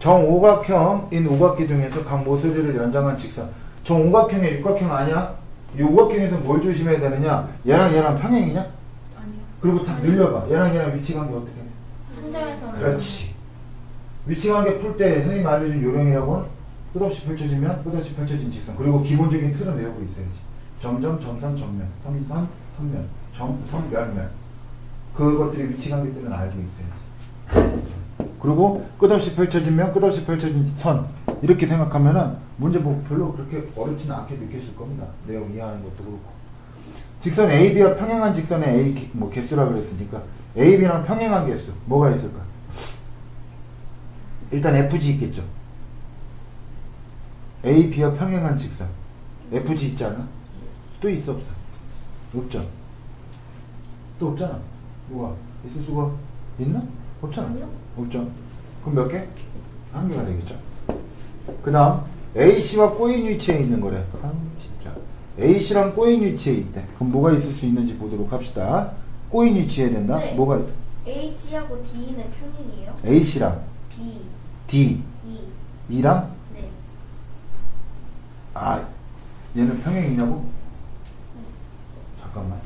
정오각형인 오각기둥에서 각 모서리를 연장한 직선. 정오각형의 육각형 아니야? 이 오각형에서 뭘 조심해야 되느냐? 얘랑 얘랑 평행이냐? 아니요. 그리고 딱 늘려봐. 얘랑 얘랑 위치 관계 어떻게 돼? 한 점에서 그렇지. 위치 관계 풀 때 선생님 알려준 요령이라고는 끝없이 펼쳐지면 끝없이 펼쳐진 직선. 그리고 기본적인 틀은 외우고 있어야지. 점점, 점선, 점면, 섬선, 선면, 점, 선, 면면. 그것들이 위치 관계들은 알고 있어야지. 그리고 끝없이 펼쳐지면 끝없이 펼쳐진 선. 이렇게 생각하면은 문제 뭐 별로 그렇게 어렵지는 않게 느껴질 겁니다. 내용 이해하는 것도 그렇고. 직선 AB와 평행한 직선의 A 기- 뭐 개수라 그랬으니까 AB랑 평행한 개수 뭐가 있을까? 일단 FG 있겠죠. AB와 평행한 직선 FG 있지 않아? 또 있어 없어? 없죠. 또 없잖아. 뭐가 있을 수가 있나? 없잖아. 아니요. 없죠. 그럼 몇 개? 한 개가 되겠죠. 그 다음 AC와 꼬인 위치에 있는 거래. 아 진짜. AC랑 꼬인 위치에 있대. 그럼 뭐가 있을 수 있는지 보도록 합시다. 꼬인 위치에 된다. 네. 뭐가 A, C하고 D는 평행이에요? AC랑 B, D, E. E랑 네. 아 얘는 평행이냐고? 잠깐만.